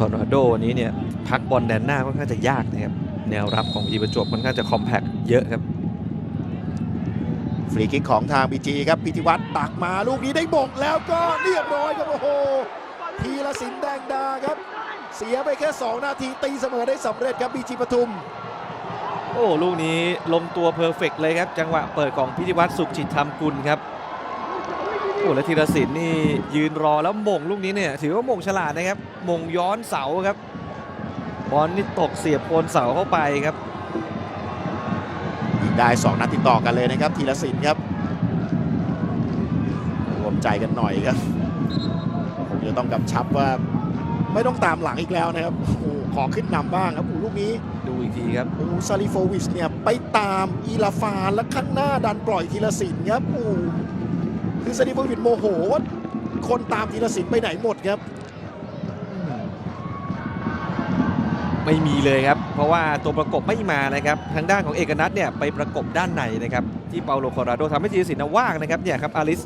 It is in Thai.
คอนราโดวันนี้เนี่ยพักบอลแดนหน้าค่อนข้างจะยากนะครับแนวรับของพีประจวบค่อนข้างจะคอมแพคเยอะครับฟรีคิกของทางบีจีครับพิธิวัตรตักมาลูกนี้ได้บงแล้วก็เรียบร้อยครับโอ้โหทีละสินแดงดาครับ เสียไปแค่ 2 นาทีตีเสมอได้สำเร็จครับบีจีปทุม โอ้ลูกนี้ลงตัวเพอร์เฟกต์เลยครับ จังหวะเปิดของพิธิวัตรสุขจิตธรรมกุลครับโอ้และธีรศิลป์นี่ยืนรอแล้วหม่งลูกนี้เนี่ยถือว่าหม่งฉลาดนะครับหม่งย้อนเสาครับบอลนี่ตกเสียบโคนเสาเข้าไปครับยิงได้2นัดติดต่อกันเลยนะครับทีละสินครับรวมใจกันหน่อยครับผมจะต้องกำชับว่าไม่ต้องตามหลังอีกแล้วนะครับโอ้โหขอขึ้นนำบ้างครับโอ้โหลูกนี้ดูอีกทีครับโอ้ซาลิโฟวิชเนี่ยไปตามอีลาฟานแล้วข้างหน้าดันปล่อยทีละสินครับโอ้ คือซาลิโฟวินโมโหว่าคนตามทีละสินไปไหนหมดครับ ไม่มีเลยครับ เพราะว่าตัวประกบไม่มานะครับ ทางด้านของเอกนัทเนี่ยไปประกบด้านในนะครับ ที่เปาโลคอราโดทำให้ธีรศิลป์น่ะว่างนะครับเนี่ยครับอาริส